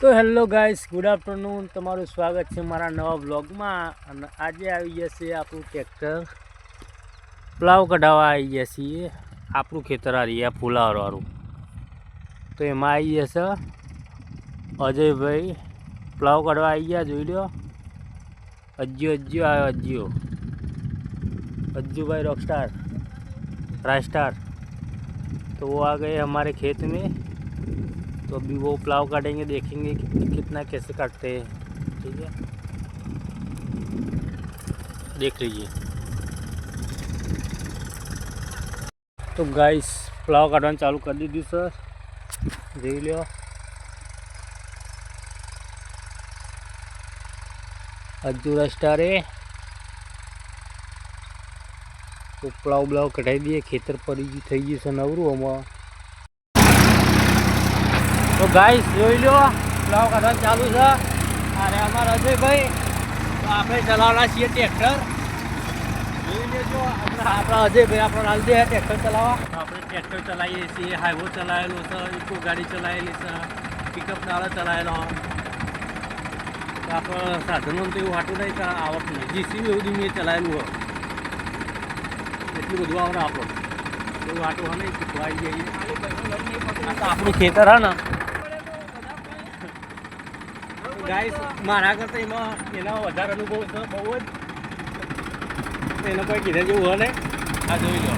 તો hello guys good afternoon તમારું સ્વાગત છે મારા નવા બ્લોગમાં અને આજે આવી ગયા છે આપણું ટ્રેક્ટર પ્લાવ કઢાવવા આવી ગયા છીએ આપણું ખેતર આ રહ્યા ફુલાવરવાળું તો એમાં આવી ગયા છે અજયભાઈ પ્લાવ કઢવા આવી ગયા જોઈ લો અજ્જુ અજ્જુ આવ્યો અજ્જુ अज्जू भाई रॉक स्टार राज स्टार तो वो आ गए हमारे खेत में तो अभी वो प्लाव काटेंगे देखेंगे कि कितना कैसे काटते हैं ठीक है देख लीजिए તો ગાઈસ પ્લાવ કાઢવાનું ચાલુ કરી દીધું સર જોઈ લો અજ્જુ રસ્ટારે તો પ્લાવ બ્લાવ કઢાવી દઈએ ખેતર પડી ગયું થઈ ગયું છે નવરું આમાં તો ગાઈસ જોઈ લો પ્લાવ કાઢવાનું ચાલુ છે. અરે અમારા અજયભાઈ, તો આપણે ચલાવવાના છીએ ટ્રેક્ટર જોઈ લેજો આપણા અજયભાઈ આપણો હાલ દે ટ્રેક્ટર ચલાવવા. આપણે ટ્રેક્ટર ચલાવીએ છીએ હાઈવો ચલાવેલો છે ઇકો ગાડી ચલાવેલી છે પિકઅપ નાળો ચલાવેલો. આપણે સાધનો તો એવું હાટું નહીં કે આવક નહીં. જીસીબી એવું મેં ચલાવેલું હોય. એટલું બધું આવડે આપણો. એવું હાટું હોય નહીં આપણું ખેતર હા ને. ગાઈસ મારા કરતાં એમાં એનો વધારે અનુભવ છે, બહુ જ. એનો કોઈ કીધે જેવું હોય ને, આ જોઈ લો.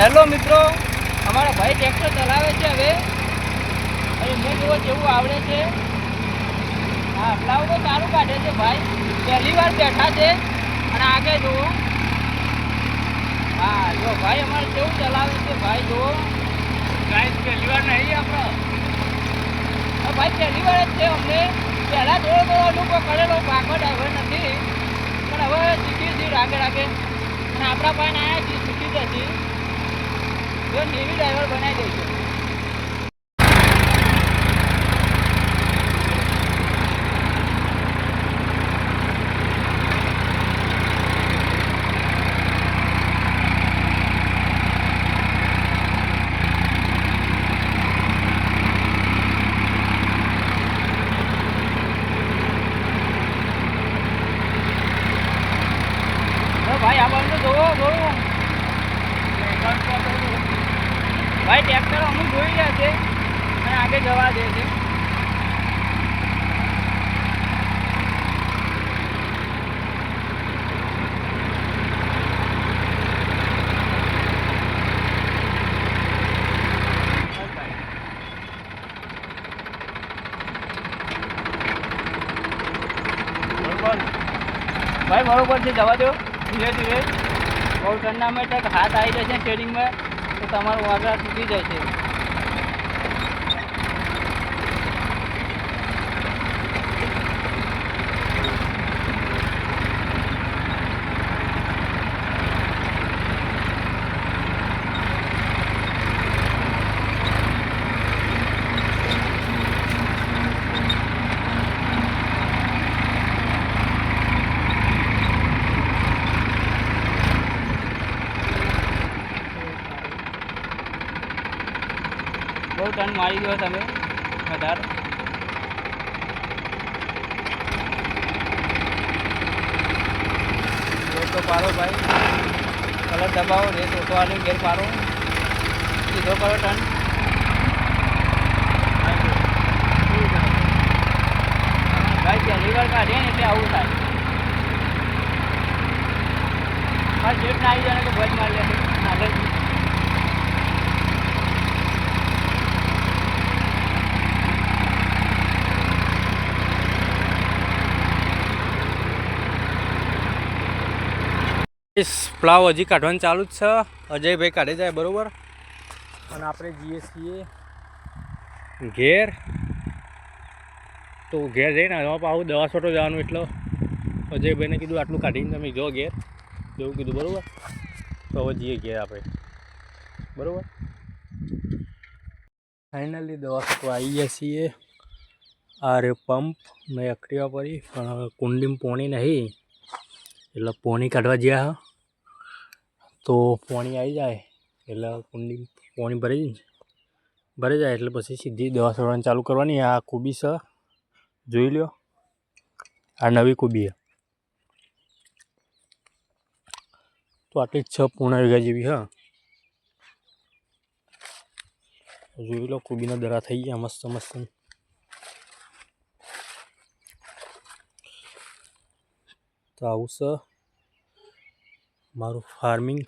હેલો મિત્રો, અમારા ભાઈ ટ્રેક્ટર ચલાવે છે હવે. અને મેં જુઓ જેવું આવડે છે. હા પ્લાવ તો સારું કાઢે છે ભાઈ. પહેલી વાર બેઠા છે. અને આગળ જુઓ હા, જો ભાઈ અમારે કેવું ચલાવે છે ભાઈ જો ગાઈસ પહેલીવાર નહીં આપણો. ભાઈ પહેલી જ છે અમને. પહેલાં થોડો થોડો અનુભવ કરેલો પાકો ડ્રાઈવર નથી. પણ હવે શીખી છીએ આગળ આગળ અને આપણા પાસે આવ્યા છીએ, શીખી જશે જો નેવી ડ્રાઈવર બનાવી દઈશું હવે ભાઈ આ બાજુ જોવો જોવો ભાઈ ટ્રેક્ટર અમુક જોઈ રહ્યા છે અને આગળ જવા દે છે બરોબર ભાઈ બરોબર છે જવા દો, ધીરે ધીરે. બહુ ટર્નામેન્ટ હાથ આવી જશે ટ્રેડિંગમાં તો તમારું આગળ તૂટી જશે. બહુ ટર્ન મારી ગયો તમે, વધારે. રેત તો પાડો ભાઈ. કલર દબાવો રેત ઓટવાની ઘેર પારો સીધો કરો ટર્ન ભાઈ પહેલી વાર કાઢીએ ને એટલે આવું થાય. ભાઈ જેટ ના આવી જાય કે ભજ મારી લે પ્લાવ હજી કાઢવાનું ચાલુ જ છે. અજયભાઈ કાઢે જાય, બરાબર? અને આપણે જઈએ છીએ ઘેર. તો ઘેર જઈને આવું દવા છોટો જવાનું એટલો. અજયભાઈને કીધું, આટલું કાઢીને તમે જો ઘેર. એવું કીધું, બરાબર. તો હવે જઈએ ઘેર આપણે. બરાબર? ફાઇનલી દવા છોટો આવી ગયા છીએ. આ રે પંપ મેં એક્ટિવા પડી, પણ હવે કુંડીમાં પોણી નહીં. એટલે પોણી કાઢવા હા. તો પોણી આવી જાય, એટલે કુંડી પોણી ભરી ભરી જાય એટલે પછી સીધી દવા છોડવાની ચાલુ કરવાની. આ કુબી છે, જોઈ લ્યો. આ નવી કુબી છે. તો આટલી છ પૂર્ણ વીઘા જેવી હા જોઈ લો, કુબીના દરા થઈ ગયા મસ્ત મસ્ત. તો આવું છે. મારું ફાર્મિંગ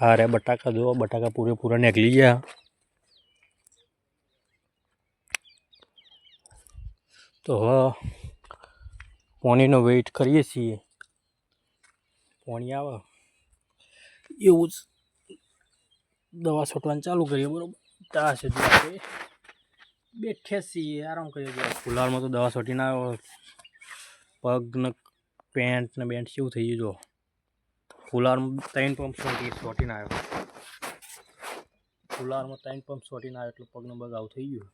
આ રે બટાકા જો બટાકા પૂરેપૂરા નીકળી ગયા. તો હવે પોણીનો વેઇટ કરીએ છીએ. પોણી આવે. એવું જ દવા છોટવાનું ચાલુ કરીએ, બરાબર? ત્યાં સુધી બેઠે છીએ, આરામ કરીએ ફુલારમાં તો દવા છોટીને આવ્યો. પગ પેન્ટ ને બેન્ટ કેવું થઈ ગયું, જો. ફુલારમાં ત્રણ પંપ સોટી સોટીને આવ્યો ફુલારમાં ત્રણ પંપ સોટીને આવ્યો એટલે પગનો બગ આવું થઈ ગયું.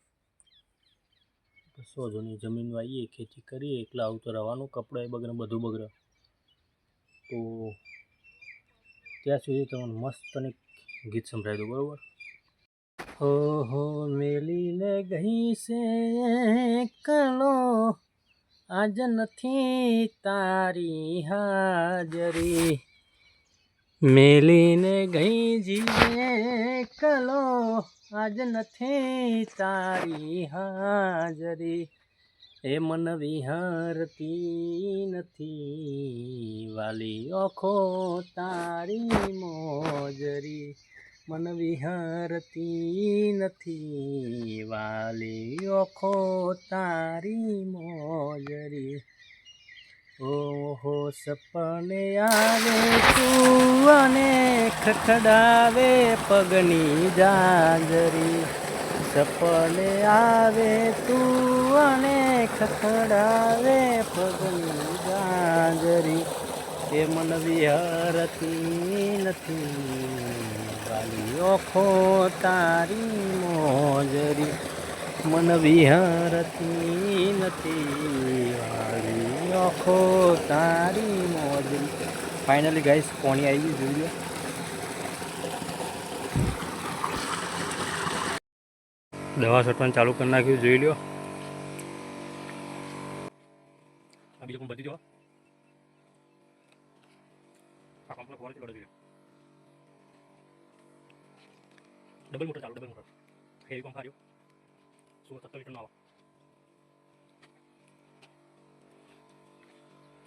કશો જો નહીં જમીન વાઈએ ખેતી કરીએ એટલે આવું તો રહેવાનું, કપડાં એ બગડે, બધું બગડે. તો ત્યાં સુધી તમને મસ્ત અને ગીત સંભળાવી દો બરાબર? હો હો મેલીને ગઈ છે કલો આજ નથી તારી હાજરી. મેલીને ગઈ જીવે કલો આજ નથી તારી હાજરી. એ મન વિહારતી નથી વાલી, ઓખો તારી મોજરી. મન વિહારતી નથી વાલી ઓખો તારી મોજરી. ઓહો, સપને આવે તું અને ખખડાવે પગની જાજરી સપને આવે તું અને ખખડાવે પગની જાજરી એ મન વિહારતી નથી વાલી ઓખો તારી મોજરી, મન વિહારતી નથી વાલી ઓખો તારી મોજરી. ફાઇનલી ગાઈસ કોણી આવી ગયું જોઈ લો. દવા છટવાનું ચાલુ કરી નાખ્યું, જોઈ લ્યો બીજું બધી જો આ પંપનો ફોન છે જોઈ ડબલ મોટર ચાલુ ડબલ મોટર હેવી પંપ આવ્યો સો સત્તર લીટરનો આવો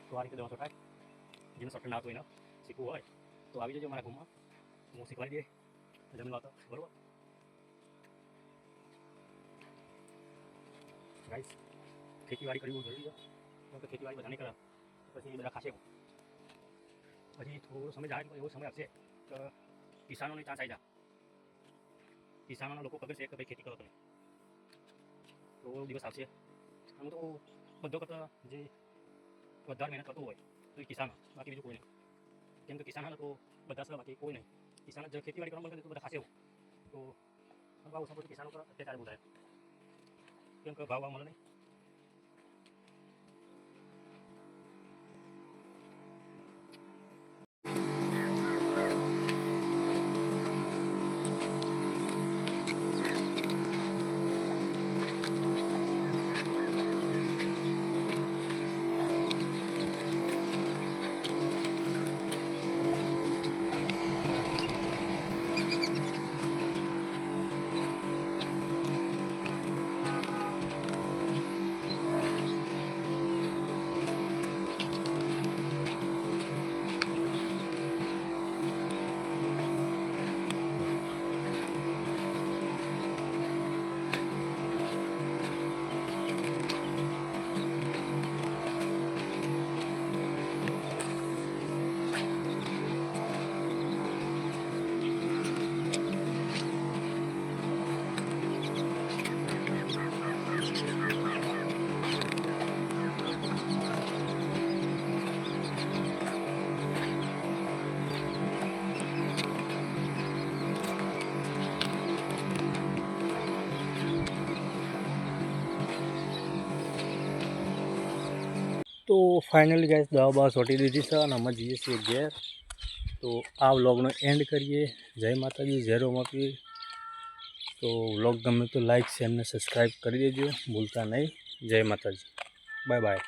તો આ રીતે દવા છટાય જેને સટ્ટર ના હોય ને શીખવું હોય તો આવી જજો મારા ઘરમાં હું શીખવાડી જમીન વાતો બરોબર ગાઈસ ખેતીવાડી કરવી જરૂરી છે કેમ કે ખેતીવાડી બધાને કરે પછી બધા ખાશે પછી થોડો સમય જાય એવો સમય આવશે તો કિસાનોને ચાન્સ આવી જાય કિસાનોના લોકો છે કે ભાઈ ખેતી કરો તમે. તો દિવસ આવશે. આમ તો બધો કરતા જે વધારે મહેનત કરતો હોય તો એ કિસાન બાકી બીજું કોઈ નહીં. કેમ કે કિસાન તો બધા સર બાકી કોઈ નહીં. કિસાન જ ખેતીવાડી કરવા મળે તો બધા ખાશે તો ભાવ ઓછા પડતું કિસાનો પર અત્યારે બહુ કેમ કે ભાવ મળે નહીં. તો ફાઇનલી ગાઈસ દવા બવા સોટી દીધી છે અને અમે જઈએ છીએ ઘેર. તો આ વ્લોગનો એન્ડ કરીએ. જય માતાજી ઝેરો માપી તો વ્લોગ ગમે તો લાઈક શેર અને સબસ્ક્રાઈબ કરી દેજો. ભૂલતા નહીં. જય માતાજી. Bye bye